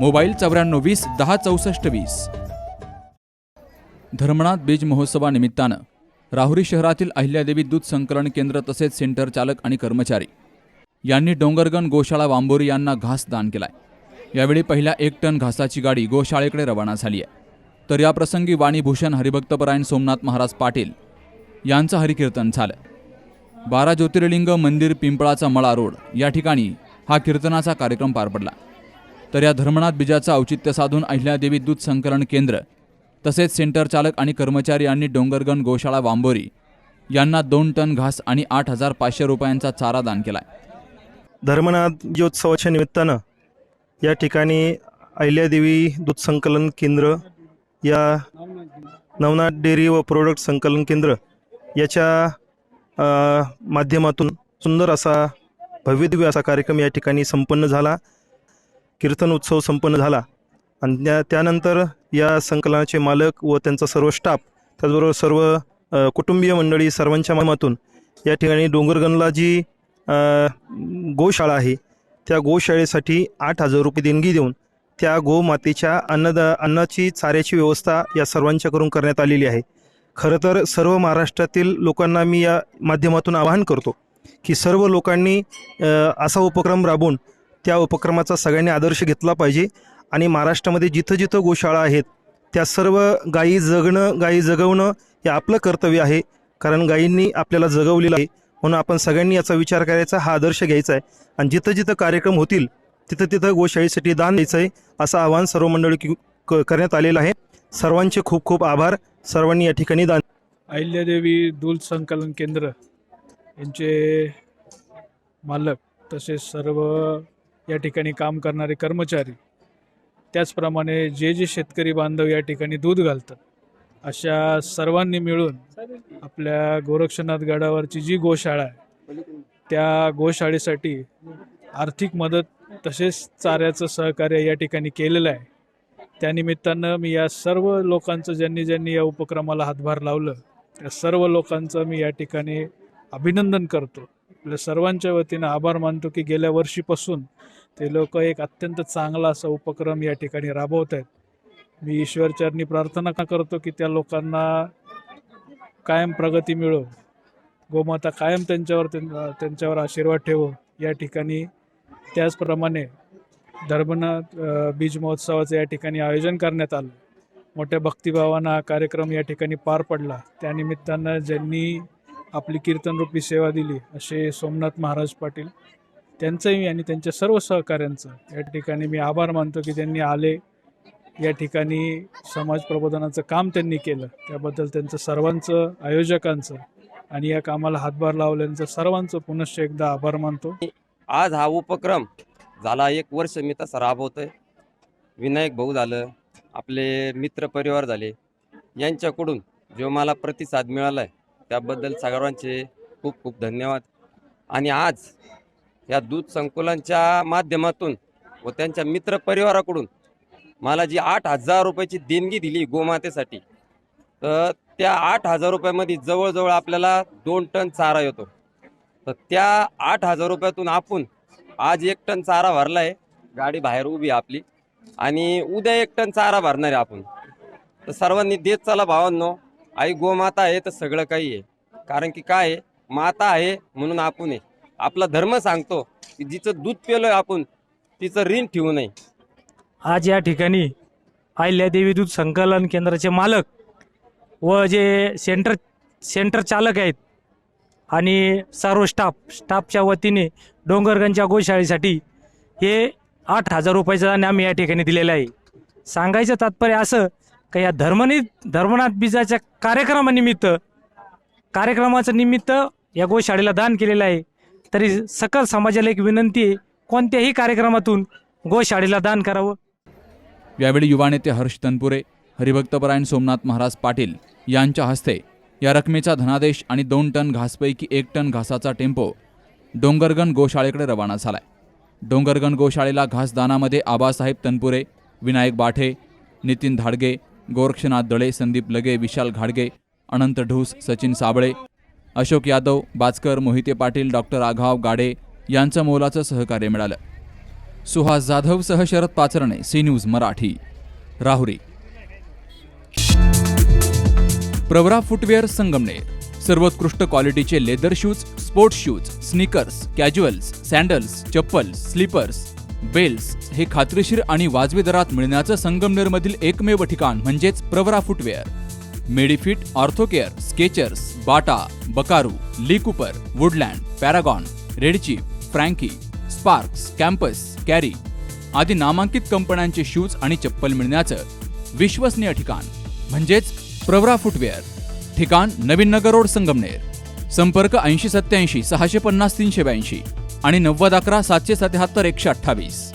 Mobile चौऱ्याण्णव वीस दहा चौसष्ट वीस. धर्मनाथ बीज महोत्सवानिमित्तानं राहुरी शहरातील अहिल्यादेवी दूध संकलन केंद्र तसेच सेंटर चालक आणि कर्मचारी यांनी डोंगरगण गोशाळा वांबोरी यांना घास दान केलाय. यावेळी पहिल्या एक टन घासाची गाडी गोशाळेकडे रवाना झाली आहे. तर याप्रसंगी वाणीभूषण हरिभक्तपरायण सोमनाथ महाराज पाटील यांचं हरिकीर्तन झालं. बारा ज्योतिर्लिंग मंदिर पिंपळाचा मळा रोड या ठिकाणी हा कीर्तनाचा कार्यक्रम पार पडला. तर या धर्मनाथ बीजाचं औचित्य साधून अहिल्यादेवी दूध संकलन केंद्र तसेच सेंटर चालक आणि कर्मचारी यांनी डोंगरगण गोशाळा वांबोरी यांना दोन टन घास आणि आठ हजार पाचशे रुपयांचा चारा दान केला धर्मनाथ जीवोत्सवाच्या निमित्तानं या ठिकाणी अहिल्यादेवी दूध संकलन केंद्र या नवनाथ डेअरी व प्रोडक्ट संकलन केंद्र याच्या माध्यमातून सुंदर असा भव्यदिव्य असा कार्यक्रम या ठिकाणी संपन्न झाला. कीर्तन उत्सव संपन्न झाला. आणि त्या त्यानंतर या संकलनाचे मालक व त्यांचा सर्व स्टाफ त्याचबरोबर सर्व कुटुंबीय मंडळी सर्वांच्या माध्यमातून या ठिकाणी डोंगरगणला जी गोशाळा आहे. त्या गोशाळेसाठी आठ हजार रुपये देणगी देऊन त्या गोमातेच्या अन्नद अन्नाची चाऱ्याची व्यवस्था या सर्वांच्याकडून करण्यात आलेली आहे. खरं तर सर्व महाराष्ट्रातील लोकांना मी या माध्यमातून आवाहन करतो की सर्व लोकांनी असा उपक्रम राबवून त्या उपक्रमाचा सगळ्यांनी आदर्श घेतला पाहिजे. आणि महाराष्ट्रामध्ये जिथं जिथं गोशाळा आहेत त्या सर्व गायी जगणं गायी जगवणं हे आपलं कर्तव्य आहे. कारण गायींनी आपल्याला जगवलेलं आहे. म्हणून आपण सगळ्यांनी याचा विचार करायचा हा आदर्श घ्यायचा आहे. आणि जिथं जिथं कार्यक्रम होतील तिथं तिथं गोशाळीसाठी दान द्यायचं आहे असं आवाहन सर्व मंडळी क- करण्यात आलेलं आहे. सर्वांचे खूप खूप आभार. सर्वांनी या ठिकाणी दान अहिल्यादेवी दूध संकलन केंद्र यांचे मालक तसेच सर्व या ठिकाणी काम करणारे कर्मचारी. त्याचप्रमाणे जे जे शेतकरी बांधव या ठिकाणी दूध घालतात अशा सर्वांनी मिळून आपल्या गोरक्षनाथ गडावरची जी गोशाळा आहे त्या गोशाळेसाठी आर्थिक मदत तसेच चाऱ्याचं सहकार्य या ठिकाणी केलेलं आहे. त्यानिमित्तानं मी या सर्व लोकांचं ज्यांनी ज्यांनी या उपक्रमाला हातभार लावलं त्या सर्व लोकांचं मी या ठिकाणी अभिनंदन करतो. आपल्या सर्वांच्या वतीनं आभार मानतो की गेल्या वर्षीपासून ते लोक एक अत्यंत चांगला असा उपक्रम या ठिकाणी राबवत आहेत. मी ईश्वरचरणी प्रार्थना करतो की त्या लोकांना कायम प्रगती मिळो. गोमाता कायम त्यांच्यावर त्यांच्यावर आशीर्वाद ठेवो. या ठिकाणी त्याचप्रमाणे धर्मनाथ बीज महोत्सवाचं या ठिकाणी आयोजन करण्यात आलं. मोठ्या भक्तिभावानं हा कार्यक्रम या ठिकाणी पार पडला. त्यानिमित्तानं ज्यांनी आपली कीर्तनरूपी सेवा दिली असे सोमनाथ महाराज पाटील त्यांचंही आणि त्यांच्या सर्व सहकाऱ्यांचं. या ठिकाणी मी आभार मानतो की त्यांनी आले. या ठिकाणी समाज प्रबोधनाचं काम त्यांनी केलं. त्याबद्दल त्यांचं सर्वांचं आयोजकांचं आणि या कामाला हातभार लावल्यांचं सर्वांचं पुनश्च एकदा आभार मानतो. आज हा उपक्रम झाला एक वर्ष मी तसा राबवतोय. विनायक भाऊ झालं आपले मित्र परिवार झाले यांच्याकडून जो मला प्रतिसाद मिळाला आहे त्याबद्दल सर्वांचे खूप खूप धन्यवाद. आणि आज या दूध संकुलांच्या माध्यमातून व त्यांच्या मित्र परिवाराकडून मला जी आठ हजार रुपयाची देणगी दिली गोमातेसाठी तर त्या आठ हजार रुपयामध्ये जवळजवळ आपल्याला दोन टन चारा येतो. तर त्या आठ हजार रुपयातून आपण आज एक टन चारा भरलाय गाडी बाहेर उभी आहे आपली आणि उद्या एक टन चारा भरणार आहे आपण. तर सर्वांनी देत चला भावांनो. आई गोमाता आहे तर सगळं काही आहे. कारण की काय आहे? माता आहे म्हणून आपण आहे. आपला धर्म सांगतो की जिचं दूध पिलोय आपण तिचं ऋण ठेवू नये. आज या ठिकाणी अहिल्यादेवी दूध संकलन केंद्राचे मालक व जे सेंटर सेंटर चालक आहेत आणि सर्व स्टाफ स्टाफच्या वतीने डोंगरगंजच्या गोशाळेसाठी हे आठ हजार रुपयाचं नाम या ठिकाणी दिलेलं आहे. सांगायचं तात्पर्य असं का या धर्मनी धर्मनाथ बीजाच्या कार्यक्रमानिमित्त कार्यक्रमाचं निमित्त या गोशाळेला दान केलेलं आहे. तरी सकल समाजाला एक विनंती आहे कोणत्याही कार्यक्रमातून गोशाळेला दान करावं. यावेळी युवा नेते हर्ष तनपुरे हरिभक्तपरायण सोमनाथ महाराज पाटील यांच्या हस्ते या रकमेचा धनादेश आणि दोन टन घासपैकी एक टन घासाचा टेम्पो डोंगरगण गोशाळेकडे रवाना झालाय. डोंगरगण गोशाळेला घासदानामध्ये आबासाहेब तनपुरे विनायक बाठे नितीन धाडगे गोरक्षनाथ दळे संदीप लगे विशाल घाडगे अनंत ढूस सचिन साबळे अशोक यादव बाचकर मोहिते पाटील डॉक्टर आघाव गाडे यांचं मोलाचं सहकार्य मिळालं. Suhas जाधवसह Sharad Pacharne C news Marathi. Rahuri. Pravara footwear Sangamner. सर्वोत्कृष्ट क्वालिटीचे leather shoes sports shoes sneakers casuals sandals chappals slippers belts हे खात्रीशीर आणि वाजवी दरात मिळण्याचं संगमनेरमधील एकमेव ठिकाण म्हणजेच Pravara footwear. Medifit Orthocare Skechers Bata Buckaroo Lee Cooper Woodland Paragon रेडची फ्रँकी स्पार्क्स कॅम्पस कॅरी आदी नामांकित कंपन्यांचे शूज आणि चप्पल मिळण्याचं विश्वसनीय ठिकाण म्हणजेच प्रवरा फुटवेअर. ठिकाण नवीन नगर रोड संगमनेर. संपर्क ऐंशी सत्याऐंशी सहाशे पन्नास तीनशे ब्याऐंशी. आणि नव्वद अकरा सातशे सत्याहत्तर एकशे अठ्ठावीस.